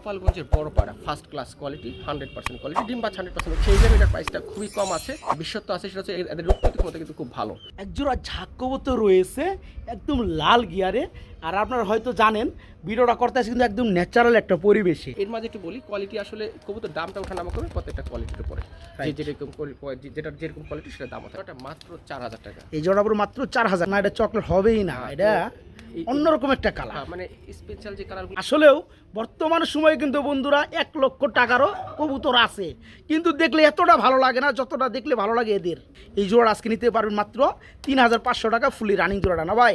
গোপালগঞ্জের বড় পাড়া first class quality hundred percent quality ডিম বাচ্চা হান্ড্রেড পার্সেন্ট সেই হিসাবে এটার প্রাইসটা খুবই কম আছে, বিশ্বত্ব আছে, সেটা হচ্ছে এদের রোগ প্রতিরোধ কিন্তু খুব ভালো। একজোড়া ঝাঁকবো তো রয়েছে, একদম লাল গিয়ারে আর আপনারা হয়তো জানেন ভিডিওটা করতে আছে কিন্তু একদম ন্যাচারাল একটা পরিবেশে। এর মাঝে একটু বলি কোয়ালিটি আসলে কবুতর দামটা ওঠা নামা করবে প্রত্যেকটা কোয়ালিটির উপরে। যে. যেরকম যেটা যেরকম কোয়ালিটি সেটা দাম আছে ওটা মাত্র চার হাজার টাকা। এই জোড়া মাত্র চার হাজার। না এটা চকলেট হবেই না। হ্যাঁ, এটা অন্যরকম একটা কালার হ্যাঁ, মানে স্পেশাল যে কালার আসলেও বর্তমান সময়ে কিন্তু বন্ধুরা এক লক্ষ টাকারও কবুতর আছে। কিন্তু দেখলে এতটা ভালো লাগে না যতটা দেখলে ভালো লাগে এদের। এই জোড়া আজকে নিতে পারবেন মাত্র তিন হাজার পাঁচশো টাকা ফুলি রানিং জোড়াটা না ভাই?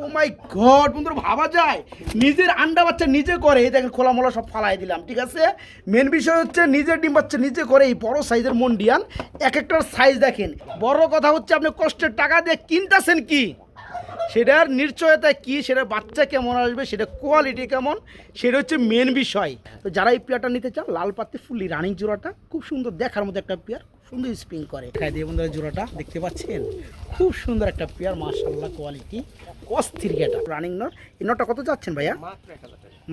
ও মাই গড বন্ধুরা, ভাবা যায়। নিজের আন্ডা বাচ্চা নিজে করে, এই দেখেন খোলা মোলা সব ফালাই দিলাম, ঠিক আছে? মেন বিষয় হচ্ছে, নিজের ডিম বাচ্চা নিজে করে, এই বড় সাইজের মন্ডিয়ান এক একটার সাইজ দেখেন। বড় কথা হচ্ছে, আপনি কষ্টের টাকা দিয়ে কিনতেছেন কি? সেটার নিশ্চয়তা কি? সেটা বাচ্চা কেমন আসবে? সেটা কোয়ালিটি কেমন? সেটা হচ্ছে মেন বিষয়। তো যারা এই পেয়ারটা নিতে চান, লাল পাতি ফুলি রানিং জোড়াটা খুব সুন্দর দেখার মতো একটা পেয়ার সুন্দর স্পিং করে। খাই দিয়ে বন্ধুরা জোড়াটা দেখতে পাচ্ছেন? খুব সুন্দর একটা পেয়ার মার্শাল্লাহ কোয়ালিটি অস্থির গেটা রানিং নট এই নটটা কত যাচ্ছেন ভাইয়া?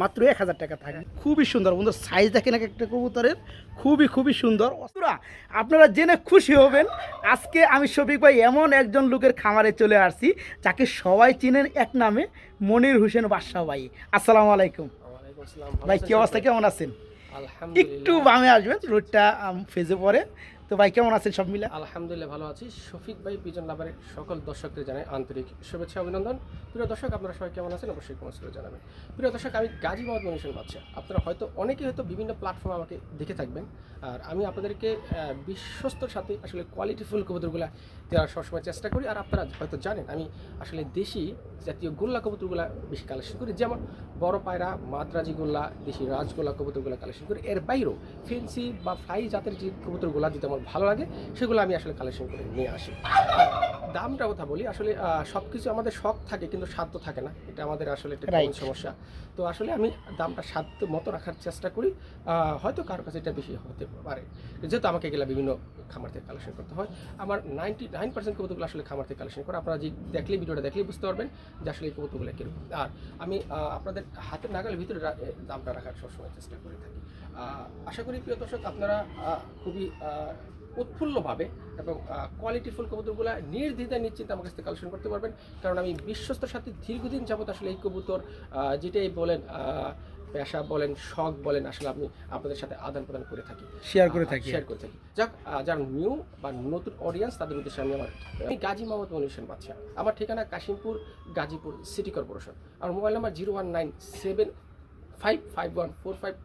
মাত্র এক হাজার টাকা। থাকে। খুবই সুন্দর বন্ধু সাইজ দেখেন এক একটা কবুতরের খুবই খুবই সুন্দর। অস্তুরা আপনারা জেনে খুশি হবেন আজকে আমি শফিক ভাই এমন একজন লোকের খামারে চলে আসছি যাকে সবাই চিনেন এক নামে মনির হোসেন বাদশাহ ভাই। আসসালামু আলাইকুম। ভাই কি অবস্থা? কেমন আছেন? একটু বামে আসবেন রোডটা ফেজে পড়ে। তো ভাই, কেমন আছেন সব মিলে? আলহামদুলিল্লাহ ভালো আছি। শফিক ভাই, পিজন লাভারের সকল দর্শকদের জানাই আন্তরিক শুভেচ্ছা অভিনন্দন। প্রিয় দর্শক, আপনারা সবাই কেমন আছেন? অবশ্যই কমেন্টস করে জানাবেন। প্রিয় দর্শক, আমি গাজী মোহাম্মদ মনীষণ বাচ্চা আপনারা হয়তো অনেকেই হয়তো বিভিন্ন প্ল্যাটফর্মে আমাকে দেখে থাকবেন। আর আমি আপনাদেরকে বিশ্বস্তর সাথে আসলে কোয়ালিটিফুল কবুতরগুলো দেওয়ার সবসময় চেষ্টা করি। আর আপনারা হয়তো জানেন, আমি আসলে দেশি জাতীয় গোল্লা কবুতরগুলো বেশি কালেকশন করি। যেমন বড় পায়রা, মাদ্রাজি গোল্লা, দেশি রাজগোল্লা কবুতরগুলো কালেকশন করি। এর বাইরেও ফেন্সি বা ফ্লাই জাতের যে কবুতরগুলো আমার ভালো লাগে সেগুলো আমি আসলে কালেকশন করে নিয়ে আসি। দামটা কথা বলি আসলে সব কিছু আমাদের শখ থাকে কিন্তু সাধ্য থাকে না। এটা আমাদের আসলে একটা সমস্যা। তো আসলে আমি দামটা সাধ্য মতো রাখার চেষ্টা করি হয়তো কারোর কাছে এটা বেশি হতে পারে। যেহেতু আমাকে গেলে বিভিন্ন খামার থেকে কালেকশন করতে হয় আমার নাইনটি নাইন পার্সেন্ট কবুতরগুলো আসলে খামার থেকে কালেকশন করে। আপনারা যে দেখলে ভিডিওটা দেখলেই বুঝতে পারবেন যে আসলে এই কবুতরগুলো কীরকম। আর আমি আপনাদের হাতের নাগালের ভিতরে দামটা রাখার সবসময় চেষ্টা করে থাকি। আশা করি প্রিয় দর্শক আপনারা খুবই উৎফুল্লভাবে এবং কোয়ালিটিফুল কবুতরগুলো নির্দ্বিধায় নিশ্চিন্তে আমার কাছ থেকে কালেকশন করতে পারবেন। কারণ আমি বিশ্বস্তর সাথে দীর্ঘদিন যাবত আসলে এই কবুতর যেটাই বলেন পেশা বলেন শখ বলেন আসলে আমি আপনাদের সাথে আদান প্রদান করে থাকি। শেয়ার করে থাকি। শেয়ার করে থাকি। যাক যারা নিউ বা নতুন অডিয়েন্স তাদের উদ্দেশ্যে আমি আমার আমি গাজী মোহাম্মদ মনিশন বাচ্চা আমার ঠিকানা কাশিমপুর গাজীপুর সিটি কর্পোরেশন। আমার mobile number zero one nine seven five five one four five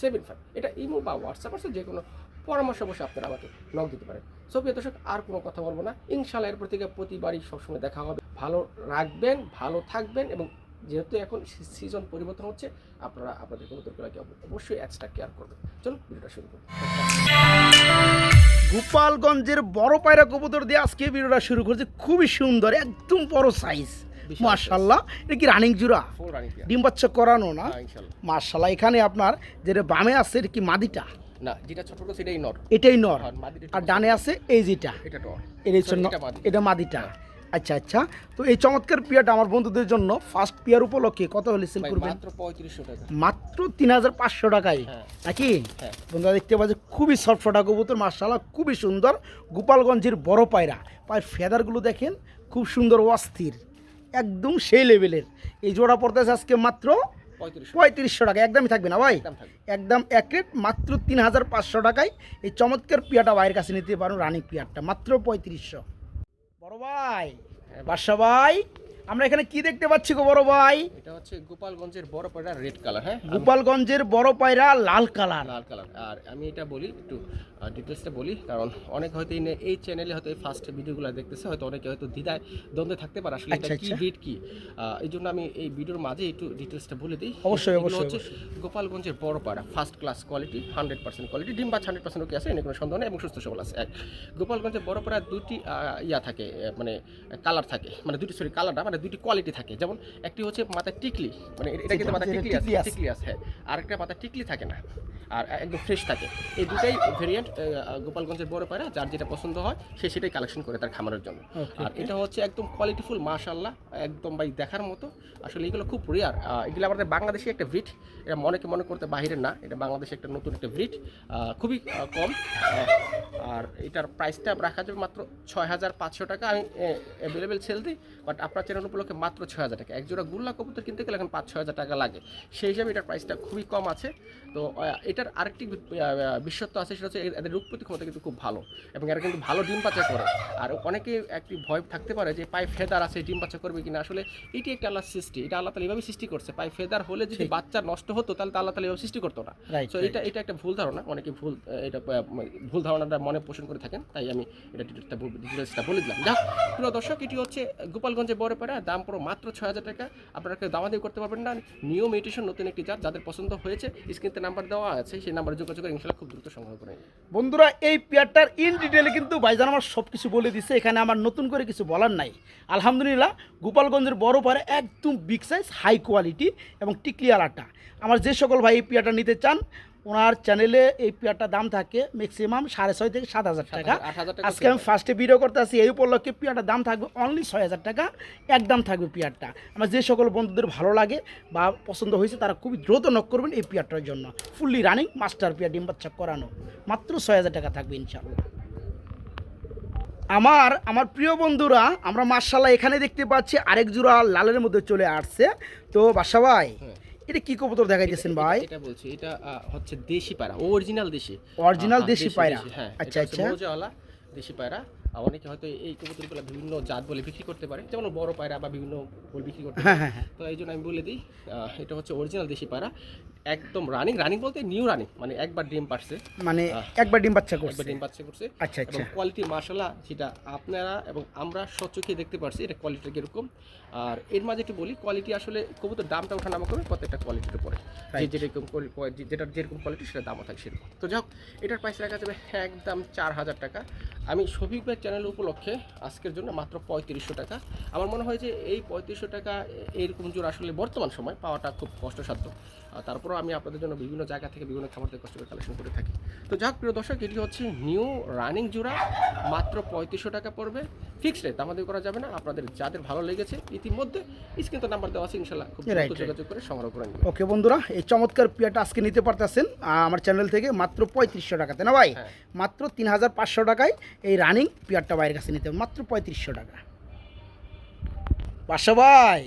seven five. এটা ইমো বা হোয়াটসঅ্যাপ আছে, যে কোনো পরামর্শ বসে আপনারা আমাকে নক দিতে পারেন। সো প্রিয় দর্শক, আর কোনো কথা বলব না। ইনশাল্লাহ এরপর থেকে প্রতিবারই সবসময় দেখা হবে। ভালো রাখবেন, ভালো থাকবেন এবং যেহেতু এখন সিজন পরিবর্তন হচ্ছে, আপনারা আপনাদের কোনো কবুতরগুলোকে অবশ্যই এক্সট্রা কেয়ার করবেন। চলুন, ভিডিওটা শুরু করুন গোপালগঞ্জের বড় পায়রা কবুতর দিয়ে আজকে ভিডিওটা শুরু করছে। খুবই সুন্দর, একদম বড় সাইজ মার্শাল্লাহ এটা কি রানিং জুড়া? ডিম বাচ্চা করানো না? হ্যাঁ মার্শাল্লাহ এখানে আপনার যেটা বামে আছে এটা কি মাদিটা? না যেটা ছোট ছোট সেটাই নট এটাই নর। আর ডানে আছে এই যেটা। এটা নর। মাদিটা। আচ্ছা আচ্ছা। তো এই চমৎকার পিয়াটা আমার বন্ধুদের জন্য ফার্স্ট পিয়ার উপলক্ষে কত হলে সেল করবেন? মাত্র পঁয়ত্রিশশো টাকা। মাত্র তিন হাজার পাঁচশো টাকায়। হ্যাঁ। নাকি? হ্যাঁ। বন্ধুরা দেখতে পাচ্ছি খুবই সফট ফটা কবুতর মার্শাল্লাহ খুবই সুন্দর। গোপালগঞ্জের বড় পায়রা। পায়ের ফেদারগুলো দেখেন খুব সুন্দর অস্থির। একদম সেই লেভেলের। এই জোড়া পড়তেছে আজকে মাত্র পঁয়ত্রিশশো টাকা। একদমই থাকবে না ভাই? একদম এক রেট মাত্র তিন হাজার পাঁচশো টাকায়। এই চমৎকার পিয়াটা ভাইয়ের কাছে নিতে পারো রানিং পিয়ারটা। মাত্র পঁয়ত্রিশশো। বড় ভাই বাসা বাদশা ভাই আমরা এখানে কি দেখতে পাচ্ছি গো বড় ভাই? এটা হচ্ছে গোপালগঞ্জের বড় পাড়া রেড কালার হ্যাঁ? গোপালগঞ্জের বড় পায়রা লাল কালার। লাল কালার। আর আমি এটা বলি একটু ডিটেলসটা বলি কারণ অনেক হয়তো এই চ্যানেলে হয়তো এই ফার্স্ট ভিডিওগুলো দেখতেছে হয়তো অনেকে হয়তো দ্বিধায় দ্বন্দ্বে থাকতে পারে আসলে এটা আচ্ছা, কি আচ্ছা। রেট কি? এই জন্য আমি এই ভিডিওর মাঝে একটু ডিটেলসটা বলে দিই। অবশ্যই, অবশ্যই, হচ্ছে গোপালগঞ্জের বড় পায়রা first class quality hundred percent quality ডিম বাচ্চা হান্ড্রেড পার্সেন্ট ওকে আছে এনে কোনো সন্দেহ নেই এবং সুস্থ সবল আছে এক। গোপালগঞ্জের বড় পাড়া দুটি ইয়া থাকে মানে কালার থাকে মানে দুটি সরি কালারটা মানে দুটি কোয়ালিটি থাকে। যেমন একটি হচ্ছে মাথায় টিকলি মানে এটা কিন্তু মাথায় টিকলি আছে। টিকলি আছে। হ্যাঁ। আরেকটা মাথায় টিকলি থাকে না। আর একদম ফ্রেশ থাকে। এই দুটাই ভেরিয়েন্ট গোপালগঞ্জের বড় পায়রা যার যেটা পছন্দ হয় সে সেটাই কালেকশন করে তার খামারের জন্য। আর এটা হচ্ছে একদম কোয়ালিটিফুল মাশাল্লাহ একদম ভাই দেখার মতো। আসলে এগুলো খুব রেয়ার এগুলো আমাদের বাংলাদেশি একটা ব্রিড এটা মনেকে মনে করতে বাহিরের না এটা বাংলাদেশে একটা নতুন একটা ব্রিড খুবই কম আর এটার প্রাইসটা রাখা যাবে মাত্র ছয় হাজার পাঁচশো টাকা। আমি অ্যাভেলেবেল সেল দিই বাট আপনার চ্যানেল উপলক্ষে মাত্র ছয় হাজার টাকা। এক জোড়া গুল্লা কবুতর কিনতে গেলে এখন পাঁচ ছয় হাজার টাকা লাগে। সেই হিসাবে এটার প্রাইসটা খুবই কম আছে। তো আহ, এটার আরেকটি বি- আহ, বিশেষত্ব আছে সেটা হচ্ছে এদের রোগ প্রতিক্ষমতা কিন্তু খুব ভালো এবং এরা কিন্তু ভালো ডিম পাচা করে। আর অনেকে একটি ভয় থাকতে পারে যে পায়ে ফেদার আছে ডিম পাচা করবে কিনা। আসলে এটি একটা আল্লাহ সৃষ্টি। এটা আল্লাহ তালা এভাবে সৃষ্টি করছে। পায়ে ফেদার হলে যদি বাচ্চা নষ্ট হতো তাহলে আল্লাহ তালা এভাবে সৃষ্টি করতো না। সো এটা এটা একটা ভুল ধারণা। অনেকে ভুল এটা ভুল ধারণাটা মনে পোষণ করে থাকেন। তাই আমি এটা ডিটেলসটা বলে দিলাম। যাক প্রিয় দর্শক এটি হচ্ছে গোপালগঞ্জে বড় পাড়া দাম পুরো মাত্র ছয় হাজার টাকা। আপনারা কেউ দামাদামি করতে পারবেন না। নিউ মেডিটেশন নতুন একটি জাত। যাদের পছন্দ হয়েছে স্ক্রিনতে নাম্বার দেওয়া আছে। সেই নাম্বারে যোগাযোগ করে ইনশাল্লাহ খুব দ্রুত সংগ্রহ করে বন্ধুরা, এই পেয়ারটার ইন ডিটেলে কিন্তু ভাইজান আমার সব কিছু বলে দিছে, এখানে আমার নতুন করে কিছু বলার নাই। আলহামদুলিল্লাহ, গোপালগঞ্জের বড় পারে একদম বিগ সাইজ হাই কোয়ালিটি এবং টিকলিয়ার আটা আমার যে সকল ভাই এই পেয়ারটা নিতে চান ওনার চ্যানেলে এই পেয়ারটার দাম থাকে ম্যাক্সিমাম সাড়ে ছয় থেকে সাত হাজার টাকা। আজকে আমি ফার্স্টে ভিডিও করতে আসি এই উপলক্ষে পেয়ারটার দাম থাকবে অনলি ছয় হাজার টাকা একদম থাকবে পেয়ারটা। আমার যে সকল বন্ধুদের ভালো লাগে বা পছন্দ হয়েছে তারা খুবই দ্রুত নক করবেন এই পেয়ারটার জন্য। ফুললি রানিং মাস্টার পেয়ার ডিম বাচ্চা করানো। মাত্র ছয় হাজার টাকা থাকবে ইনশাল্লাহ আমার আমার প্রিয় বন্ধুরা আমরা মার্শাল্লাহ এখানে দেখতে পাচ্ছি আরেক জোড়া লালের মধ্যে চলে আসছে। তো বাসা ভাই হ্যাঁ। এটা কি কবুতর দেখাইতেছেন ভাই এটা বলছি এটা হচ্ছে দেশি পায়রা অরিজিনাল দেশি Original হ্যাঁ, দেশি পায়রা। হ্যাঁ আচ্ছা, আচ্ছা। দেশি পায়রা অনেকে হয়তো এই কবুতরগুলো বিভিন্ন জাত বলে বিক্রি করতে পারে। যেমন বড় পায়রা বা বিভিন্ন বলে বিক্রি করতে হ্যাঁ পারে। হ্যাঁ হ্যাঁ। তো এই জন্য আমি বলে দিই এটা হচ্ছে অরিজিনাল দেশি পায়রা। একদম রানিং রানিং বলতে নিউ রানিং মানে একবার ডিম পারছে। মানে একবার ডিম বাচ্চা একবার ডিম বাচ্চা করছে। আচ্ছা আচ্ছা। কোয়ালিটি মার্শাল্লাহ যেটা আপনারা এবং আমরা সচক্ষে দেখতে পারছি এটা কোয়ালিটিটা কীরকম। আর এর মাঝে একটু বলি কোয়ালিটি আসলে কবুতর দামটা ওঠা নামা করবে প্রত্যেকটা কোয়ালিটির উপরে যে. যেরকম যেটা যেরকম কোয়ালিটি সেটা দামও থাকে সেরকম। তো যাই হোক এটার প্রাইস রাখা যাবে একদম চার হাজার টাকা। আমি শফিক ভাই চ্যানেল উপলক্ষে আজকের জন্য মাত্র পঁয়ত্রিশশো টাকা। আমার মনে হয় যে এই পঁয়ত্রিশশো টাকা এইরকম জোর আসলে বর্তমান সময় পাওয়াটা খুব কষ্টসাধ্য। তারপরেও আমি আপনাদের জন্য বিভিন্ন জায়গা থেকে বিভিন্ন খাবার থেকে কষ্ট করে কালেকশন করে থাকি। তো যাক প্রিয় দর্শক এটি হচ্ছে নিউ রানিং জোড়া। মাত্র পঁয়ত্রিশশো টাকা পড়বে। ফিক্সড রেট আমাদের করা যাবে না। আপনাদের যাদের ভালো লেগেছে ইতিমধ্যে স্ক্রিন তো নাম্বার দেওয়া আছে ইনশাল্লাহ খুব দ্রুত যোগাযোগ করে সংগ্রহ করে নেবেন। ওকে বন্ধুরা এই চমৎকার পিয়াটা আজকে নিতে পারতেছেন আমার চ্যানেল থেকে মাত্র পঁয়ত্রিশশো টাকাতে। না ভাই? হ্যাঁ। মাত্র তিন হাজার পাঁচশো টাকায় এই রানিং পিয়ারটা বাইরের কাছে নিতে হবে মাত্র পঁয়ত্রিশশো টাকা। বাসা ভাই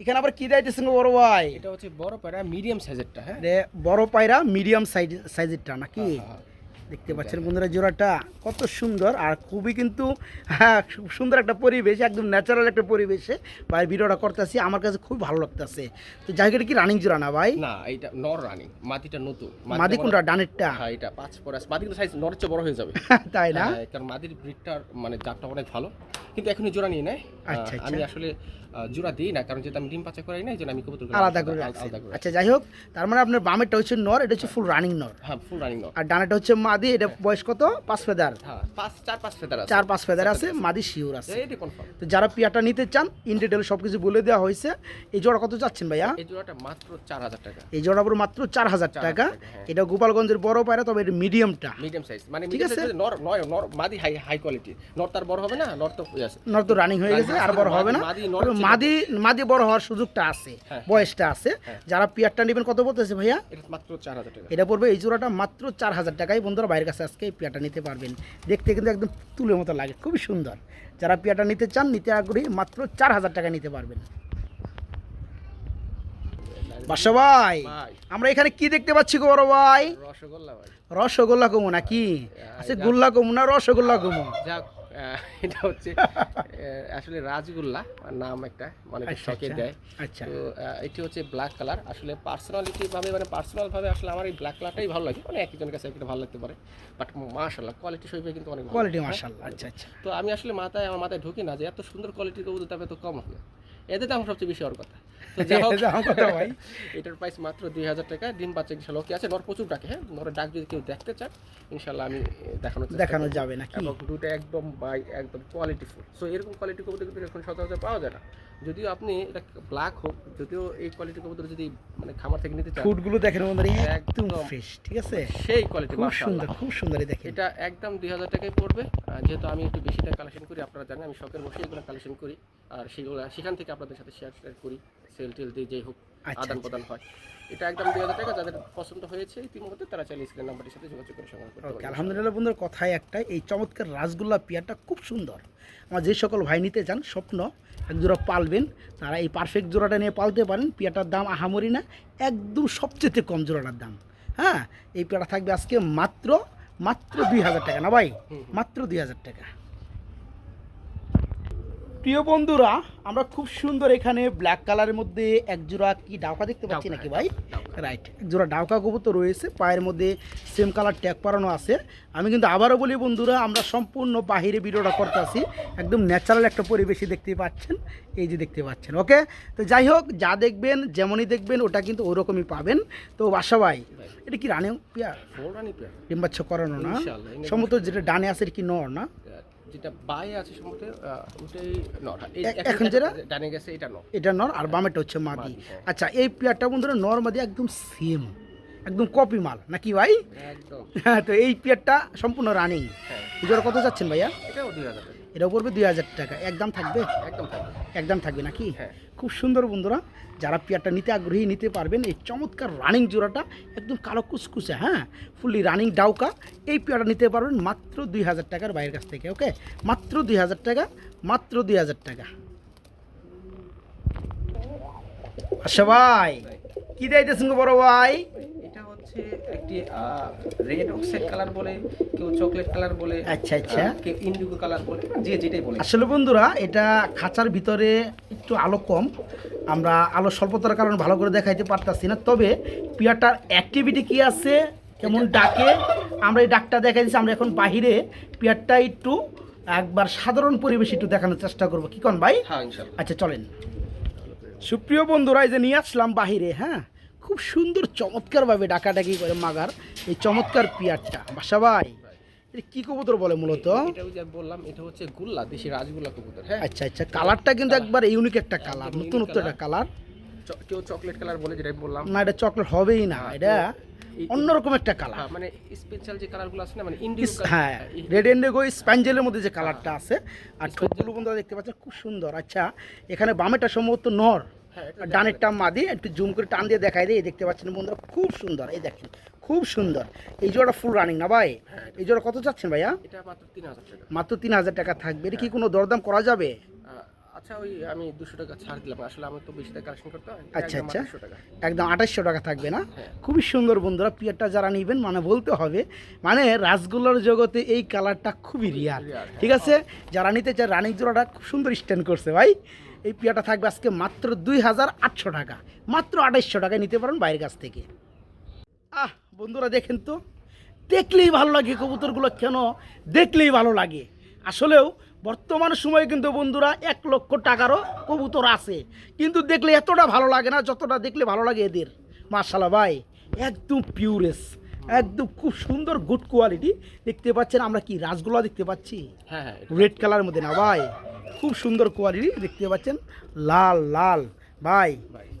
এখানে আবার কি দাইতেছেন বড় ভাই? এটা হচ্ছে বড় পায়রা মিডিয়াম সাইজেরটা হ্যাঁ? বড় পায়রা মিডিয়াম সাইজ সাইজেরটা নাকি? হ্যাঁ, হ্যাঁ। দেখতে পাচ্ছেন বন্ধুরা জোড়াটা কত সুন্দর আর খুবই কিন্তু হ্যাঁ খুব সুন্দর একটা পরিবেশ একদম ন্যাচারাল একটা পরিবেশে। ভাই ভিডিওটা করতেছি আমার কাছে খুব ভালো লাগতেছে। তো জায়গাটা কি রানিং জোড়া না ভাই? না এটা নর রানিং মাটিটা নতুন। মাদি কোনটা ডানেরটা? হ্যাঁ এটা পাঁচ পরে মাদি কিন্তু সাইজ নরের চেয়ে বড় হয়ে যাবে। তাই না? হ্যাঁ, কারণ মাদির ব্রিডটার মানে জাতটা অনেক ভালো। কিন্তু এখনই জোড়া নিয়ে নেয় আচ্ছা, আচ্ছা। আমি আসলে জোড়া দিই না কারণ যেটা আমি ডিম পাচা করাই না এই জন্য আমি কবুতর আলাদা করে আচ্ছা যাই হোক তার মানে আপনার বামেরটা হচ্ছে নর এটা হচ্ছে ফুল রানিং নর হ্যাঁ ফুল রানিং নর আর ডানাটা হচ্ছে মাদি এটা বয়স কত? পাঁচ ফেদার। হ্যাঁ চার পাঁচ ফেদার আছে। মাদি শিওর আছে। তো যারা পিয়াটা নিতে চান ইন ডিটেল সব কিছু বলে দেওয়া হয়েছে। এই জোড়া কত চাচ্ছেন ভাইয়া? এই জোড়াটা মাত্র চার হাজার টাকা। এই জোড়া পুরো মাত্র চার হাজার চার টাকা। হ্যাঁ। এটা গোপালগঞ্জের বড় পায়রা তবে এটা মিডিয়ামটা মিডিয়াম সাইজ মানে ঠিক আছে। নর নয় নর মাদি হাই হাই কোয়ালিটি নর তার বড় হবে না নর তো ইয়ে নর তো রানিং হয়ে গেছে আর বড় হবে না। মাদি মাদি মাদি বড় হওয়ার সুযোগটা আছে হ্যাঁ। বয়সটা আছে। যারা পিয়ারটা নেবেন কত বলতেছে ভাইয়া? এটা মাত্র চার হাজার টাকা। এটা পড়বে এই জোড়াটা মাত্র চার হাজার টাকায়। বন্ধুরা বাইরের কাছে আজকে এই পিয়াটা নিতে পারবেন। দেখতে কিন্তু একদম তুলের মতো লাগে খুবই সুন্দর। যারা পেয়াটা নিতে চান নিতে আগ্রহী মাত্র চার হাজার টাকা নিতে পারবেন। বাসা ভাই আমরা এখানে কি দেখতে পাচ্ছি গো বড় ভাই? রসগোল্লা রসগোল্লা কমু নাকি আচ্ছা গোল্লা কমু না রসগোল্লা কমু। এটা হচ্ছে আসলে রাজগুল্লা নাম একটা অনেকে আচ্ছা, শখে আচ্ছা। দেয়। আচ্ছা। তো এটি হচ্ছে ব্ল্যাক কালার আসলে পার্সোনালিটি ভাবে মানে পার্সোনাল ভাবে আসলে আমার এই ব্ল্যাক কালারটাই ভালো লাগে। মানে একজনের কাছে একটা ভালো লাগতে পারে। বাট মাশাল্লাহ কোয়ালিটি সহিত কিন্তু অনেক কোয়ালিটি হ্যাঁ? মার্শাল্লাহ আচ্ছা আচ্ছা। তো আমি আসলে মাথায় আমার মাথায় ঢুকি না যে এত সুন্দর কোয়ালিটির কবুতর তবে তো কম হবে। এদের দাম সবচেয়ে বেশি হওয়ার কথা। ভাই? এটার প্রাইস মাত্র দুই হাজার টাকা। ডিম বাচ্চা ইনশাল্লাহ ওকে আছে? নর প্রচুর ডাকে হ্যাঁ? নরের ডাক যদি কেউ দেখতে চান ইনশাল্লাহ আমি চেষ্টা দেখানো যাবে নাকি? এবং দুটো একদম বাই একদম কোয়ালিটিফুল সো এরকম কোয়ালিটি কবুতর কিন্তু এখন সচরাচর পাওয়া যায় না। যদিও আপনি এটা ব্ল্যাক হোক যদিও এই কোয়ালিটি কবুতর যদি মানে খামার থেকে নিতে চান ফুডগুলো দেখেন বন্ধুরা একদম। ফ্রেশ ঠিক আছে? সেই কোয়ালিটি খুব সুন্দর খুব সুন্দরই দেখেন। এটা একদম দুই হাজার টাকায় পড়বে। যেহেতু আমি একটু বেশি টাকা কালেকশন করি আপনারা জানেন আমি শখের বসে এগুলো কালেকশন করি। আর সেগুলো সেখান থেকে আপনাদের সাথে শেয়ার শেয়ার করি। সেল টেল দিয়ে যেই হোক আচ্ছা, আদান আচ্ছা। প্রদান হয়। এটা একদম দুই হাজার টাকা যাদের পছন্দ হয়েছে ইতিমধ্যে তারা চাইলে স্ক্রিন নাম্বারের সাথে যোগাযোগ করে সংগ্রহ করতে পারবে আলহামদুলিল্লাহ বন্ধুর কথাই একটাই এই চমৎকার রাসগোল্লা পেয়ারটা খুব সুন্দর। আমার যে সকল ভাই নিতে চান স্বপ্ন এক জোড়া পালবেন তারা এই পারফেক্ট জোড়াটা নিয়ে পালতে পারেন। পেয়ারটার দাম আহামরি না একদম সবচেয়ে কম জোড়াটার দাম। হ্যাঁ এই পেয়ারটা থাকবে আজকে মাত্র মাত্র দুই হাজার টাকা না ভাই। মাত্র দুই হাজার টাকা। প্রিয় বন্ধুরা আমরা খুব সুন্দর এখানে ব্ল্যাক কালারের মধ্যে এক জোড়া কি ডাউকা দেখতে পাচ্ছি নাকি ভাই? রাইট এক জোড়া ডাউকা কবুতর রয়েছে পায়ের মধ্যে সেম কালার ট্যাগ পরানো আছে। আমি কিন্তু আবারও বলি বন্ধুরা আমরা সম্পূর্ণ বাহিরে ভিডিওটা করতেছি একদম ন্যাচারাল একটা পরিবেশই দেখতে পাচ্ছেন এই যে দেখতে পাচ্ছেন ওকে তো যাই হোক যা দেখবেন যেমনই দেখবেন ওটা কিন্তু ওরকমই পাবেন। তো বাসা ভাই এটা কি রানে পিয়া পেয়ার। ডিম্বাচ্ছ করানো না? সম্ভবত যেটা ডানে আছে এটা কি নর না? যেটা বাই আছে সম্ভবত ওটাই নর। এখন যেটা? ডানে গেছে এটা নর। এটা নর আর বামেটা হচ্ছে মাদি। হ্যাঁ। আচ্ছা এই পেয়ারটা বন্ধুরা নর মাদি একদম সেম একদম কপি মাল নাকি ভাই? একদম। হ্যাঁ তো এই পেয়ারটা সম্পূর্ণ রানিং হ্যাঁ। এজোড়া কত যাচ্ছেন ভাইয়া? এটাও দুই হাজার এটাও পড়বে দুই হাজার টাকা। একদম থাকবে? একদম থাকবে। একদম থাকবে নাকি? হ্যাঁ। খুব সুন্দর বন্ধুরা যারা পেয়ারটা নিতে আগ্রহী নিতে পারবেন এই চমৎকার রানিং জোড়াটা একদম কালো কুচকুচে হ্যাঁ? ফুললি রানিং ডাউকা এই পেয়ারটা নিতে পারবেন মাত্র দুই হাজার টাকার বাইরের কাছ থেকে ওকে মাত্র দুই হাজার টাকা মাত্র দুই হাজার টাকা। আচ্ছা ভাই কি দিতেছেন গো বড় ভাই? হচ্ছে একটি রেড অক্সাইড কালার বলে কেউ চকলেট কালার বলে আচ্ছা, আচ্ছা। কেউ ইন্ডিগো কালার বলে যে যেটাই বলে। আসলে বন্ধুরা এটা খাঁচার ভিতরে একটু আলো কম। আমরা আলো স্বল্পতার কারণে ভালো করে দেখাইতে পারতাছি না। তবে পিয়াটার অ্যাক্টিভিটি কি আছে? কেমন ডাকে? আমরা এই ডাকটা দেখাই দিচ্ছি আমরা এখন বাহিরে পিয়ারটা একটু একবার সাধারণ পরিবেশ একটু দেখানোর চেষ্টা করব। কি কন ভাই? হ্যাঁ আচ্ছা চলেন। সুপ্রিয় বন্ধুরা এই যে নিয়ে আসলাম বাহিরে হ্যাঁ? খুব সুন্দর চমৎকারভাবে ডাকাডাকি করে মাগার এই চমৎকার পিয়ারটা। বাসা ভাই কি কবুতর বলে মূলত? বললাম এটা হচ্ছে গুল্লা দেশি রাজগুল্লা কবুতর হ্যাঁ? আচ্ছা আচ্ছা কালারটা কিন্তু একবার ইউনিক একটা কালার নতুনত্ব একটা কালার। কেউ চকলেট কালার বলে যেটাই বললাম। না এটা চকলেট হবেই না এটা অন্যরকম একটা কালার হ্যাঁ, মানে স্পেশাল যে কালারগুলো আছে না মানে ইন্ডিগো হ্যাঁ রেড এন্ডেগো স্প্যাঞ্জেলের মধ্যে যে কালারটা আছে। আর ঠোঁটগুলো বন্ধুরা দেখতে পাচ্ছেন খুব সুন্দর। আচ্ছা এখানে বামেটা সম্ভবত নর। হ্যাঁ ডানেরটা মাদি একটু জুম করে টান দিয়ে দেখাই দিয়ে দেখতে পাচ্ছেন বন্ধুরা খুব সুন্দর এই দেখেন খুব সুন্দর। এই জোড়া ফুল রানিং না ভাই? হ্যাঁ, এই জোড়া কত চাচ্ছেন ভাইয়া? মাত্র তিন হাজার টাকা। থাকবে এটা কি কোনো দরদাম করা যাবে? আচ্ছা ওই আমি দুশো টাকা ছাড় দিলাম আসলে আমার তো বেশি টাকা কালেকশন করতে হয় আচ্ছা, আচ্ছা। একদম আঠাশশো টাকা থাকবে না? হ্যাঁ। খুবই সুন্দর বন্ধুরা পিয়ারটা যারা নেবেন মানে বলতে হবে মানে রাসগোল্লার জগতে এই কালারটা খুবই রিয়ার হ্যাঁ। ঠিক আছে? যারা নিতে চায় রানিং জোড়াটা খুব সুন্দর স্ট্যান্ড করছে ভাই। এই পিয়াটা থাকবে আজকে মাত্র দুই হাজার আটশো টাকা। মাত্র আঠাইশশো টাকায় নিতে পারেন বাইরের কাছ থেকে। আহ বন্ধুরা দেখেন তো দেখলেই ভালো লাগে কবুতরগুলো কেন? দেখলেই ভালো লাগে। আসলেও বর্তমান সময়ে কিন্তু বন্ধুরা এক লক্ষ টাকারও কবুতর আছে। কিন্তু দেখলে এতটা ভালো লাগে না যতটা দেখলে ভালো লাগে এদের। মার্শাল্লাহ ভাই একদম পিউরেস একদম খুব সুন্দর গুড কোয়ালিটি দেখতে পাচ্ছেন আমরা কি রাসগোল্লা দেখতে পাচ্ছি? হ্যাঁ হ্যাঁ রেড কালারের মধ্যে না ভাই? খুব সুন্দর কোয়ালিটি দেখতে পাচ্ছেন। লাল লাল। ভাই।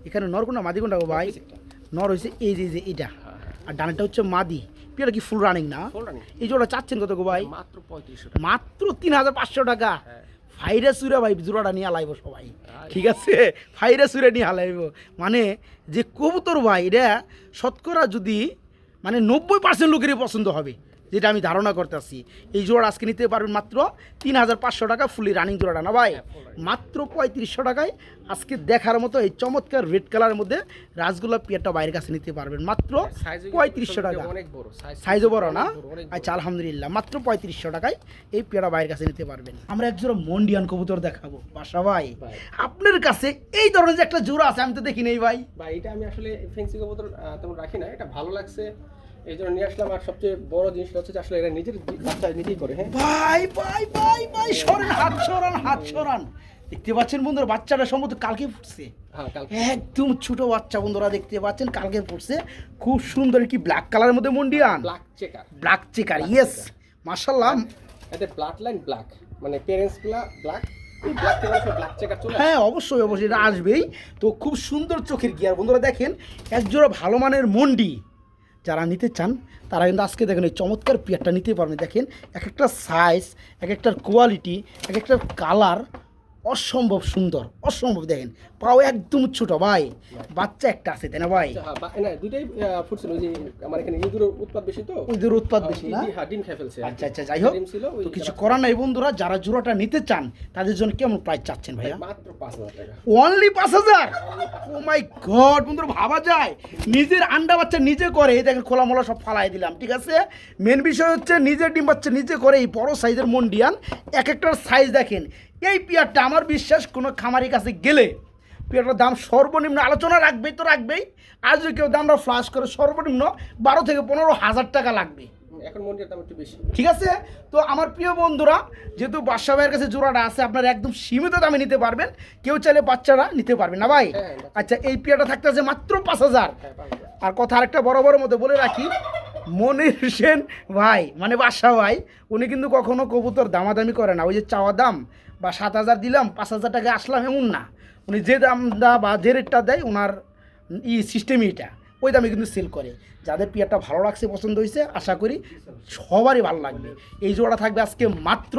এখানে নরকুন্ডা মাদি কোনটা গো ভাই? নর হয়েছে এই যে যে এটা। হ্যাঁ হ্যাঁ। আর ডানেরটা হচ্ছে মাদি। পিয়াটা কি ফুল রানিং না? এই জোড়া চাচ্ছেন কত গো ভাই? মাত্র পঁয়ত্রিশশো টাকা। মাত্র তিন হাজার পাঁচশো টাকা। হ্যাঁ। ফাইরে সুরে ভাই জোড়াটা নিয়ে আলাইব সবাই। ঠিক আছে? ফাইরে সুরে নিয়ে আলাইব মানে যে কবুতর ভাই এটা শতকরা যদি মানে নব্বই পার্সেন্ট লোকেরই পছন্দ হবে। যেটা আমি ধারণা করতেছি। এই জোড়া আজকে নিতে পারবেন মাত্র তিন হাজার পাঁচশো টাকা ফুলি রানিং জোড়াটা না ভাই? হ্যাঁ। মাত্র পঁয়ত্রিশশো টাকায় আজকে দেখার মতো এই চমৎকার রেড কালারের মধ্যে রাসগোল্লা পিয়ারটা বাইরের কাছে নিতে পারবেন। মাত্র পঁয়ত্রিশশো টাকা। সাইজও বড় না। আচ্ছা আলহামদুলিল্লাহ। মাত্র পঁয়ত্রিশশো টাকায় এই পেয়ারা বাইরের কাছে নিতে পারবেন। আমরা এক জোড়া মন্ডিয়ান কবুতর দেখাবো। বাসা ভাই ভাই। আপনার কাছে এই ধরনের যে একটা জোড়া আছে আমি তো দেখি নেই ভাই। বা এটা আমি আসলে ফেন্সি কবুতর তেমন রাখি না। এটা ভালো লাগছে। এই জন্য নিয়ে আসলাম আর সবচেয়ে বড় জিনিসটা হচ্ছে আসলে এরা নিজের বাচ্চা নিজেই করে হ্যাঁ? ভাই ভাই ভাই ভাই সরান হাত সরান হাত সরান। দেখতে পাচ্ছেন বন্ধুরা বাচ্চাটা সম্ভবত কালকে ফুটছে। হ্যাঁ একদম ছোট বাচ্চা বন্ধুরা দেখতে পাচ্ছেন কালকে ফুটছে। খুব সুন্দর কি ব্ল্যাক কালারের মধ্যে মন্ডিয়ান। Black checker black checker yes মাশাল্লাহ এতে ব্লাড লাইন ব্ল্যাক মানে প্যারেন্টসগুলা ব্ল্যাক হ্যাঁ অবশ্যই অবশ্যই এটা আসবেই। তো খুব সুন্দর চোখের গিয়ার বন্ধুরা দেখেন একজোড়া ভালো মানের মন্ডি। যারা নিতে চান, তারা কিন্তু আজকে দেখেন এই চমৎকার পিয়ারটা নিতে পারবেন। দেখেন এক একটা সাইজ এক একটার কোয়ালিটি এক একটার কালার অসম্ভব সুন্দর অসম্ভব দেখেন। পাও একদম ছোট ভাই। বাচ্চা একটা আছে তাই না ভাই? আচ্ছা, হ্যাঁ, ফুটছিল যে আমার এখানে ইঁদুরের উৎপাদ বেশি তো? ওদের উৎপাদ বেশি না? হ্যাঁ ডিম খেয়ে ফেলছে। আচ্ছা আচ্ছা যাই হোক। তো কিছু করার নাই বন্ধুরা যারা জোড়াটা নিতে চান তাদের জন্য কেমন প্রাইস চাচ্ছেন ভাইয়া? মাত্র পাঁচ হাজার টাকা। অনলি পাঁচ হাজার? ও মাই গড বন্ধুরা ভাবা যায়। নিজের আন্ডা বাচ্চা নিজে করে এই দেখেন খোলা মোলা সব ফালাই দিলাম ঠিক আছে? মেন বিষয় হচ্ছে নিজের ডিম বাচ্চা নিজে করে এই বড় সাইজের মন্ডিয়ান এক একটার সাইজ দেখেন। এই পিয়ারটা আমার বিশ্বাস কোনো খামারি কাছে গেলে পিয়ারটার দাম সর্বনিম্ন আলোচনা রাখবেই তো রাখবেই। আর যদি কেউ দামটা ফ্লাশ করে সর্বনিম্ন বারো থেকে পনেরো হাজার টাকা লাগবে। এখন দাম একটু বেশি। ঠিক আছে? তো আমার প্রিয় বন্ধুরা যেহেতু বাদশা ভাইয়ের কাছে জোড়াটা আছে আপনারা একদম সীমিত দামে নিতে পারবেন। কেউ চাইলে বাচ্চারা নিতে পারবে না ভাই? হ্যাঁ, আচ্ছা এই পিয়াটা থাকতে আছে মাত্র পাঁচ হাজার। হ্যাঁ আর কথা আরেকটা বড় বড় মধ্যে বলে রাখি মনির সেন ভাই মানে বাসা ভাই, উনি কিন্তু কখনো কবুতর দামাদামি করে না। ওই যে চাওয়া দাম বা সাত হাজার দিলাম, পাঁচ হাজার টাকা আসলাম এমন না। উনি যে দাম দামটা বা যে রেটটা দেয় ওনার ই সিস্টেমই এটা। ওই দামে কিন্তু সেল করে। যাদের পিয়ারটা ভালো লাগছে, পছন্দ হয়েছে, আশা করি সবারই ভালো লাগবে। এই জোড়া থাকবে আজকে মাত্র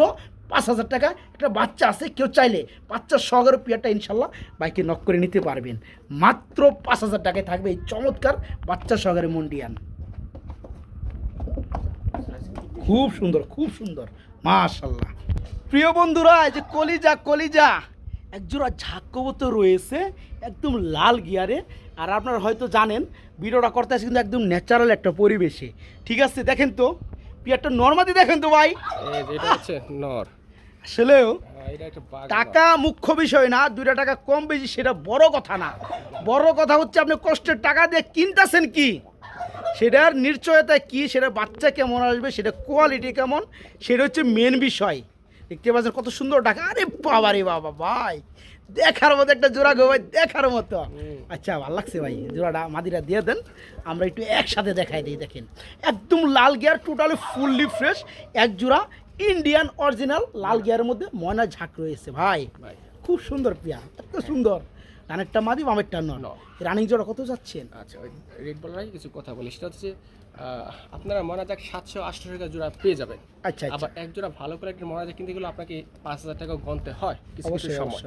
পাঁচ হাজার টাকা। একটা বাচ্চা আছে, কেউ চাইলে বাচ্চার সহকারে পিয়ারটা ইনশাল্লাহ বাইকে নক করে নিতে পারবেন। মাত্র পাঁচ হাজার টাকায় থাকবে এই চমৎকার বাচ্চা সহকারে মন্ডিয়ান। খুব সুন্দর খুব সুন্দর। মাশাল্লাহ প্রিয় বন্ধুরা এই যে কলিজা কলিজা। একজোড়া ঝাঁক কবুতর রয়েছে একদম লাল গিয়ারে। আর আপনারা হয়তো জানেন ভিডিওটা করতে আছে কিন্তু একদম ন্যাচারাল একটা পরিবেশে। ঠিক আছে দেখেন তো পিয়ারটা নর্মালি দেখেন তো ভাই? এটা হচ্ছে নর। আসলেও হ্যাঁ, টাকা মুখ্য বিষয় না দুইটা টাকা কম বেশি সেটা বড় কথা না। বড় কথা হচ্ছে আপনি কষ্টের টাকা দিয়ে কিনতেছেন কি? সেটার নিশ্চয়তা কি সেটা বাচ্চা কেমন আসবে সেটা কোয়ালিটি কেমন সেটা হচ্ছে মেন বিষয়। দেখতে পাচ্ছেন কত সুন্দর টাকা আরে বাবা রে বাবা ভাই দেখার মতো একটা জোড়া গো ভাই দেখার মতো। আচ্ছা ভালো লাগছে ভাই জোড়াটা মাদিরা দিয়ে দেন। আমরা একটু একসাথে দেখাই দিই দেখেন। একদম লাল গিয়ার টোটালি ফুললি ফ্রেশ এক জোড়া ইন্ডিয়ান অরিজিনাল লাল গিয়ারের মধ্যে ময়না ঝাঁক রয়েছে ভাই। ভাই। খুব সুন্দর পিয়া এত সুন্দর। ডানেরটা মাদি বামেরটা নয় ন। রানিং জোড়া কত যাচ্ছেন? আচ্ছা ওই রেড বলার আগে কিছু কথা বলি। সেটা হচ্ছে আপনারা মনে যাক সাতশো আটশো টাকা জোড়া পেয়ে যাবেন। আচ্ছা আচ্ছা। আবার এক জোড়া ভালো কোয়ালিটির যাক কিন্তু এগুলো আপনাকে পাঁচ হাজার টাকা গনতে হয় কিছু কিছু সময়।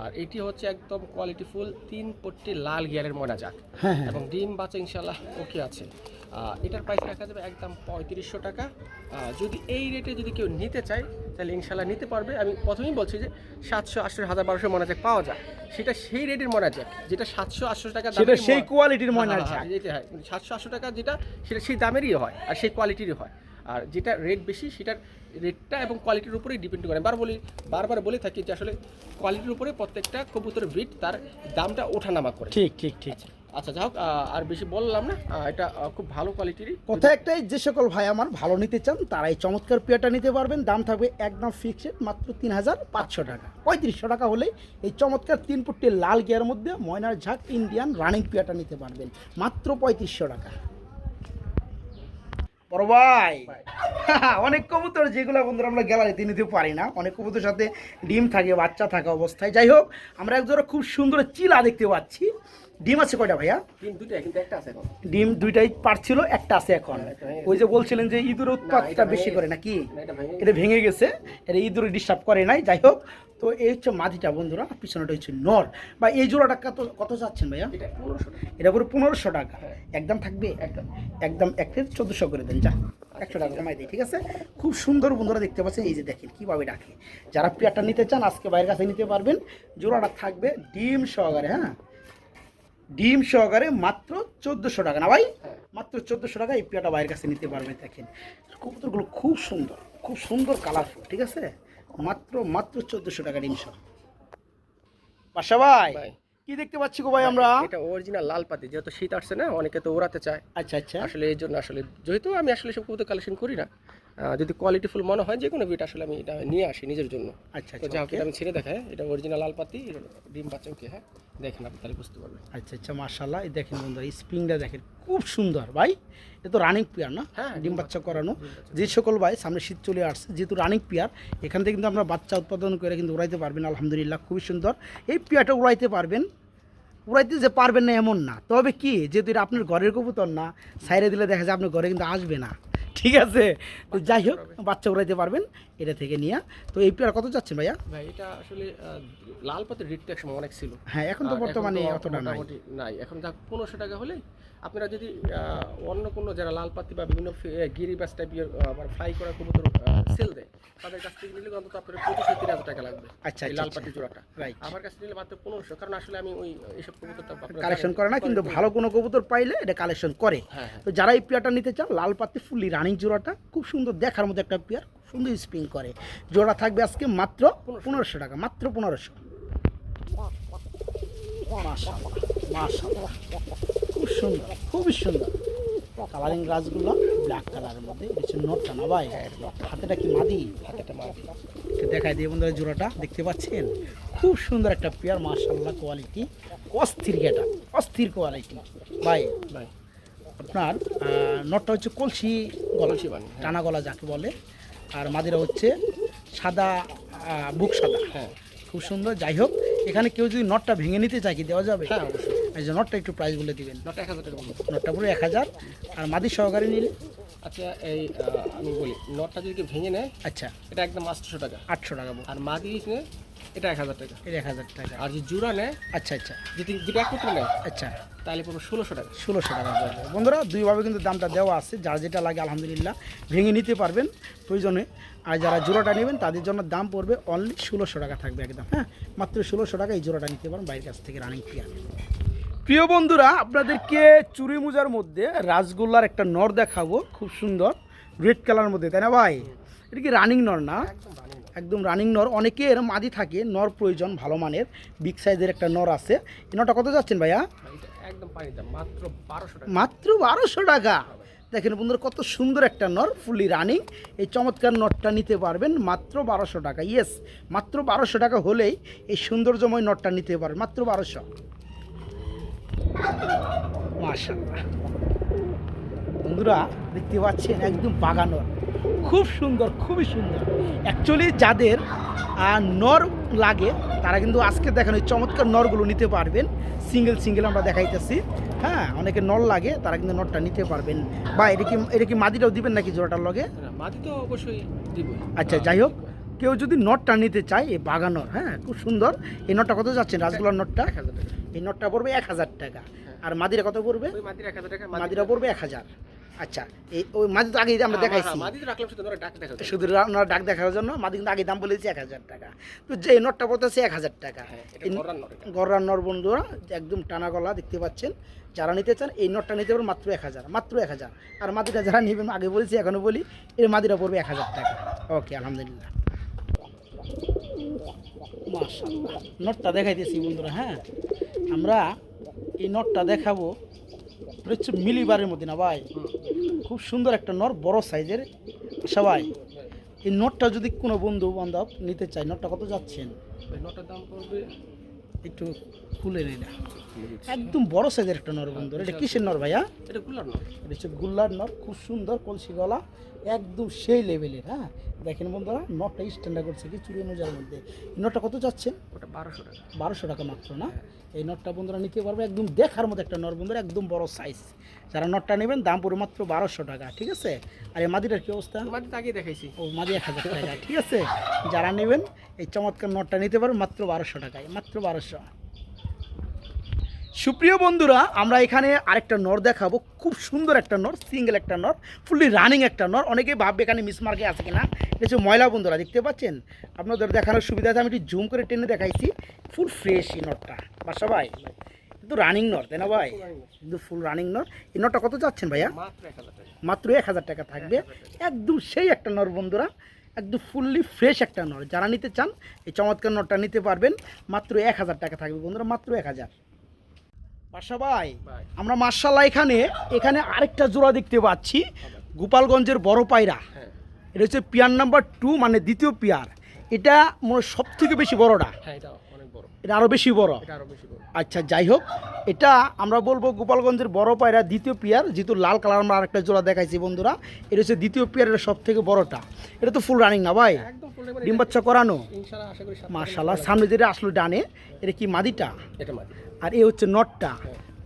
আর এটি হচ্ছে একদম কোয়ালিটি ফুল তিন পট্টি লাল গিয়ারের মনে যাক। হ্যাঁ এবং ডিম বাচ্চা ইনশাল্লাহ ওকে আছে। এটার প্রাইস রাখা যাবে একদম পঁয়ত্রিশশো টাকা। যদি এই রেটে যদি কেউ নিতে চায় তাহলে ইনশাল্লাহ নিতে পারবে। আমি প্রথমেই বলছি যে সাতশো আটশো হাজার বারোশো মনাজাক পাওয়া যায়। সেটা সেই রেটের মনে মনাজাক যেটা সাতশো আটশো টাকা সেটা সেই কোয়ালিটির ময়না যেটা হয় সাতশো আটশো টাকা যেটা সেটা সেই দামেরই হয় আর সেই কোয়ালিটিরই হয়। আর যেটা রেট বেশি সেটার রেটটা এবং কোয়ালিটির উপরেই ডিপেন্ড করে। বার বলি বারবার বলে থাকি যে আসলে কোয়ালিটির উপরে প্রত্যেকটা কবুতরের ব্রিড তার দামটা ওঠানামা করে। ঠিক ঠিক ঠিক। আচ্ছা যাই হোক আর বেশি বললাম না এটা খুব ভালো কোয়ালিটিরই কথা একটাই যে সকল ভাই আমার ভালো নিতে চান তারা এই চমৎকার পেয়ারটা নিতে পারবেন। দাম থাকবে একদম ফিক্সড মাত্র তিন হাজার পাঁচশো টাকা। পঁয়ত্রিশশো টাকা হলেই এই চমৎকার তিন ফুটটি লাল গিয়ার মধ্যে ময়নার ঝাঁক ইন্ডিয়ান রানিং পেয়ারটা নিতে পারবেন। মাত্র পঁয়ত্রিশশো টাকা। বড় ভাই, অনেক কবুতর, যেগুলো বন্ধুরা আমরা গ্যালারিতে নিতে পারি না। অনেক কবুতর সাথে ডিম থাকে, বাচ্চা থাকা অবস্থায়। যাই হোক, আমরা একজোড়া খুব সুন্দর চিলা দেখতে পাচ্ছি। ডিম আছে কয়টা ভাইয়া? তিন দুটাই কিন্তু একটা আছে এখন। ডিম দুইটাই পারছিল একটা আছে এখন। ওই যে বলছিলেন যে ইঁদুর উৎপাতটা বেশি করে নাকি? এটা ভেঙে গেছে। এটা ইঁদুর ডিস্টার্ব করে নাই যাই হোক। তো এই হচ্ছে মাদিটা বন্ধুরা পিছনেটা হচ্ছে নর। বা এই জোড়াটা কত কত চাচ্ছেন ভাইয়া? এটা পুরো পনেরোশো টাকা। হ্যাঁ। একদম থাকবে? একদম। একদম একটা চোদ্দোশো করে দেন যা। একশো টাকা কমাই দিই ঠিক আছে? খুব সুন্দর বন্ধুরা দেখতে পাচ্ছেন এই যে দেখেন কীভাবে ডাকে যারা পেয়ারটা নিতে চান আজকে বাইরের কাছে নিতে পারবেন। জোড়াটা থাকবে ডিম সহকারে হ্যাঁ? ডিম সহকারে মাত্র চোদ্দোশো টাকা। না ভাই? হ্যাঁ। মাত্র চোদ্দোশো টাকা এই পেয়ারটা বাইরের কাছে নিতে পারবেন দেখেন। কবুতরগুলো খুব সুন্দর খুব সুন্দর কালারফুল ঠিক আছে? মাত্র মাত্র চোদ্দোশো টাকা ডিম সহ। বাসা ভাই। কি দেখতে পাচ্ছি গো ভাই আমরা? এটা অরিজিনাল লাল পাতি যেহেতু শীত আসছে না অনেকে তো ওড়াতে চায়। আচ্ছা আচ্ছা। আসলে এই জন্য আসলে যেহেতু আমি আসলে সব কবুতর কালেকশন করি না যদি কোয়ালিটিফুল মনে হয় যে কোনো বিট আসলে আমি এটা নিয়ে আসি নিজের জন্য। আচ্ছা তো আচ্ছা যা হোক, এটা আমি ছেড়ে দেখাই হ্যাঁ? এটা অরিজিনাল লাল পাতি ডিম বাচ্চা ওকে হ্যাঁ। দেখেন আপনি তাহলে বুঝতে পারবেন। আচ্ছা আচ্ছা মার্শাল্লাহ এই দেখেন বন্ধুরা এই স্প্রিংটা দেখেন খুব সুন্দর। ভাই এ তো রানিং পেয়ার না? হ্যাঁ, ডিম বাচ্চা করানো। যে সকল ভাই সামনে শীত চলে আসছে যেহেতু রানিং পেয়ার এখান থেকে কিন্তু আমরা বাচ্চা উৎপাদন করে কিন্তু উড়াইতে পারবেন। আলহামদুলিল্লাহ খুবই সুন্দর। এই পেয়ারটা উড়াইতে পারবেন। উড়াইতে যে পারবেন না এমন না। তবে কি যেহেতু এটা আপনার ঘরের কবুতর না সাইরে দিলে দেখা যায় আপনার ঘরে কিন্তু আসবে না। ঠিক আছে? তো যাই হোক বাচ্চা উড়াইতে পারবেন এটা থেকে নিয়ে। তো এই পেয়ার কত যাচ্ছেন ভাইয়া? ভাই এটা আসলে লাল পাতের রেটটা একসময় অনেক ছিল। হ্যাঁ এখন তো বর্তমানে অতটা নাই। নাই। এখন যা পনেরোশো টাকা হলে আপনারা যদি অন্য কোনো যারা লাল পাতি বা বিভিন্ন গিরিবাস টাইপের আবার ফ্লাই করা কবুতর সেল দেয় তাদের কাছ থেকে নিলে অন্তত আপনার পঁচিশশো তিন হাজার টাকা লাগবে আচ্ছা, এই আচ্ছা, লাল আচ্ছা। পাতি জোড়াটা। রাইট আমার কাছে নিলে মাত্র পনেরোশো কারণ আসলে আমি ওই এইসব কবুতরটা কালেকশন করে না কিন্তু ভালো কোনো কবুতর পাইলে এটা কালেকশন করে। হ্যাঁ হ্যাঁ। তো যারা এই পেয়ারটা নিতে চান লাল পাতি ফুললি রানিং জোড়াটা খুব সুন্দর দেখার মতো একটা পেয়ার সুন্দর স্প্রিং করে। জোড়া থাকবে আজকে মাত্র পনেরোশো। টাকা মাত্র পনেরোশো। খুব সুন্দর খুবই সুন্দর। কালারিং গাছগুলো ব্ল্যাক কালারের মধ্যে এটা হচ্ছে নোটটা না ভাই। হাতেটা কি মাদি? হাতেটা একটু দেখাই দিয়ে বন্ধুরা জোড়াটা দেখতে পাচ্ছেন? খুব সুন্দর একটা পেয়ার মার্শাল্লাহ কোয়ালিটি অস্থির গেটা অস্থির কোয়ালিটি ভাই ভাই। আপনার নটটা হচ্ছে কলসি কলসি হ্যাঁ। টানা গলা যাকে বলে। আর মাদিরা হচ্ছে সাদা বুক সাদা। হ্যাঁ। খুব সুন্দর। যাই হোক এখানে কেউ যদি নটটা ভেঙে নিতে চায় কি দেওয়া যাবে? হ্যাঁ এই যে নটটা একটু প্রাইস বলে দিবেন। নটা এক হাজার টাকা নটটা পুরো এক হাজার। আর মাদি সহকারে নিলে? আচ্ছা এই আমি বলি নটটা যদি ভেঙে নেয় আচ্ছা। এটা একদম আটশোশো টাকা। আটশো টাকা আর মা দিয়ে এটা এক হাজার টাকা। এটা এক হাজার টাকা। আর যদি জোড়া নেয় আচ্ছা আচ্ছা। যদি যদি এক করতে নেয় আচ্ছা। তাহলে পড়বে ষোলোশো টাকা। ষোলোশো টাকা বন্ধুরা দুইভাবে কিন্তু দামটা দেওয়া আছে। যার যেটা লাগে আলহামদুলিল্লাহ ভেঙে নিতে পারবেন প্রয়োজনে। আর যারা জোড়াটা নেবেন তাদের জন্য দাম পড়বে অনলি ষোলোশো টাকা থাকবে একদম হ্যাঁ? মাত্র ষোলোশো টাকা এই জোড়াটা নিতে পারেন বাইরের কাছ থেকে রানিং প্রিয়া প্রিয় বন্ধুরা আপনাদেরকে চুরি মোজার মধ্যে রাসগোল্লার একটা নর দেখাবো খুব সুন্দর রেড কালার মধ্যে তাই না ভাই? এটা কি রানিং নর না? একদম রানিং নর। অনেকের মাদি থাকে নর প্রয়োজন ভালো মানের বিগ সাইজের একটা নর আছে। এই নরটা কত যাচ্ছেন ভাইয়া? মাত্র বারোশো টাকা। দেখেন বন্ধুরা কত সুন্দর একটা নর ফুলি রানিং এই চমৎকার নটটা নিতে পারবেন মাত্র বারোশো টাকা। ইয়েস মাত্র বারোশো টাকা হলেই এই সৌন্দর্যময় নটটা নিতে পারবেন মাত্র বারোশো। মাশাল্লাহ বন্ধুরা দেখতে পাচ্ছেন একদম বাগানর। খুব সুন্দর খুবই সুন্দর। অ্যাকচুয়ালি যাদের নর লাগে তারা কিন্তু আজকে দেখেন ওই চমৎকার নরগুলো নিতে পারবেন। সিঙ্গেল সিঙ্গেল আমরা দেখাইতেছি। হ্যাঁ অনেকে নর লাগে তারা কিন্তু নরটা নিতে পারবেন। বা এটা কি এটা কি মাদিটাও দিবেন নাকি জোড়াটার লগে? মাটি তো অবশ্যই দিবই। আচ্ছা যাই হোক কেউ যদি নটটা নিতে চায় এই বাগানর হ্যাঁ খুব সুন্দর। এই নটটা কত যাচ্ছেন রাসগোলার নটটা এক হাজার টাকা। এই নটটা পড়বে এক হাজার টাকা। আর মাদিরা কত পড়বে? মাদিরা পড়বে এক হাজার। আচ্ছা এই ওই মাদি তো আগেই আমরা দেখাইছি। মাটি তো রাখলাম শুধু ওনারা ডাক দেখার জন্য। মাদি কিন্তু আগে দাম বলেছি এক হাজার টাকা। তো যে নটটা পড়তেছে এক হাজার টাকা। হ্যাঁ। গররার নর বন্ধুরা একদম টানা গলা দেখতে পাচ্ছেন। যারা নিতে চান এই নটটা নিতে পারেন মাত্র এক হাজার মাত্র এক হাজার। আর মাদিটা যারা নেবেন আগে বলেছি এখনও বলি এর মাদিরা পড়বে এক হাজার টাকা। ওকে আলহামদুলিল্লাহ। নটটা দেখাইতেছি বন্ধুরা হ্যাঁ। আমরা এই নটটা দেখাবো। এটা হচ্ছে মিলিবারের মধ্যে না ভাই। খুব সুন্দর একটা নর বড় সাইজের। সবাই এই নটটা যদি কোনো বন্ধু বান্ধব নিতে চায় নটটা কত যাচ্ছেন? ওই দাম পড়বে একটু খুলে নিন একদম বড় সাইজের একটা নর বন্ধু। এটা কিসের নর ভাইয়া? এটা গুলার নয় এটা হচ্ছে গুল্লার নর খুব সুন্দর কলসি গলা একদম সেই লেভেলের হ্যাঁ? দেখেন বন্ধুরা নটটা স্ট্যান্ডার্ড করছে কি চুরি অনুযায়ী মধ্যে। নটটা কত যাচ্ছেন? ওটা বারোশো টাকা। বারোশো টাকা মাত্র না? এই নটটা বন্ধুরা নিতে পারবে। একদম দেখার মতো একটা নর বন্ধুরা একদম বড় সাইজ যারা নটটা নেবেন দাম পড়বে মাত্র বারোশো টাকা ঠিক আছে? আর এই মাদিটার কী অবস্থা? মাটি তো আগেই দেখাইছি। ও মাদি এক হাজার টাকা ঠিক আছে? যারা নেবেন এই চমৎকার নটটা নিতে পারেন মাত্র বারোশো টাকায় মাত্র বারোশো। সুপ্রিয় বন্ধুরা আমরা এখানে আরেকটা নর দেখাবো। খুব সুন্দর একটা নর সিঙ্গেল একটা নর ফুললি রানিং একটা নর অনেকেই ভাববে এখানে মিসমার্কে আছে কিনা। হচ্ছে ময়লা বন্ধুরা দেখতে পাচ্ছেন? আপনাদের দেখানোর সুবিধা আছে আমি একটু জুম করে টেনে দেখাইছি। ফুল ফ্রেশ এই নটটা বাসা ভাই কিন্তু রানিং নর তাই না ভাই? কিন্তু ফুল রানিং নর এই নটটা কত যাচ্ছেন ভাইয়া? মাত্র এক হাজার টাকা। থাকবে। একদম সেই একটা নর বন্ধুরা একদম ফুললি ফ্রেশ একটা নর যারা নিতে চান এই চমৎকার নটটা নিতে পারবেন। মাত্র এক হাজার টাকা থাকবে বন্ধুরা মাত্র এক হাজার। বাসা ভাই ভাই। আমরা মার্শাল্লাহ এখানে এখানে আরেকটা জোড়া দেখতে পাচ্ছি। গোপালগঞ্জের বড় পায়রা। হ্যাঁ। এটা হচ্ছে পিয়ার নাম্বার টু মানে দ্বিতীয় পিয়ার। এটা মনে সব থেকে বেশি বড়টা। হ্যাঁ এটা আরও বেশি বড়। এটা আচ্ছা যাই হোক এটা আমরা বলব গোপালগঞ্জের বড় পায়রা দ্বিতীয় পিয়ার যেহেতু লাল কালার আমরা আরেকটা জোড়া দেখাইছি বন্ধুরা এটা হচ্ছে দ্বিতীয় পিয়ারের সব থেকে বড়টা। এটা তো ফুল রানিং না ভাই? ডিম বাচ্চা করানো? মার্শাল্লাহ সামনে যেটা আসলো ডানে এটা কি মাদিটা? আর এ হচ্ছে নটটা।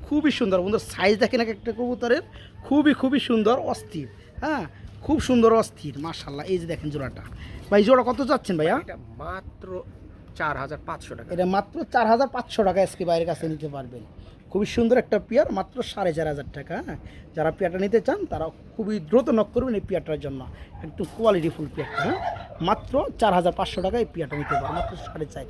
খুবই সুন্দর বন্ধু সাইজ দেখেন এক একটা কবুতরের খুবই খুবই সুন্দর অস্থির হ্যাঁ? খুব সুন্দর অস্থির মার্শাল্লাহ এই যে দেখেন জোড়াটা। ভাই জোড়া কত চাচ্ছেন ভাইয়া? মাত্র চার হাজার পাঁচশো টাকা। এটা মাত্র চার হাজার পাঁচশো টাকা আজকে বাইরের কাছে নিতে পারবেন। খুবই সুন্দর একটা পেয়ার মাত্র সাড়ে চার হাজার টাকা। হ্যাঁ যারা পেয়ারটা নিতে চান তারা খুবই দ্রুত নক করবেন এই পেয়ারটার জন্য। একটু কোয়ালিটি ফুল পেয়ারটা হ্যাঁ। মাত্র চার হাজার পাঁচশো টাকা এই পেয়ারটা নিতে পারেন মাত্র সাড়ে চার।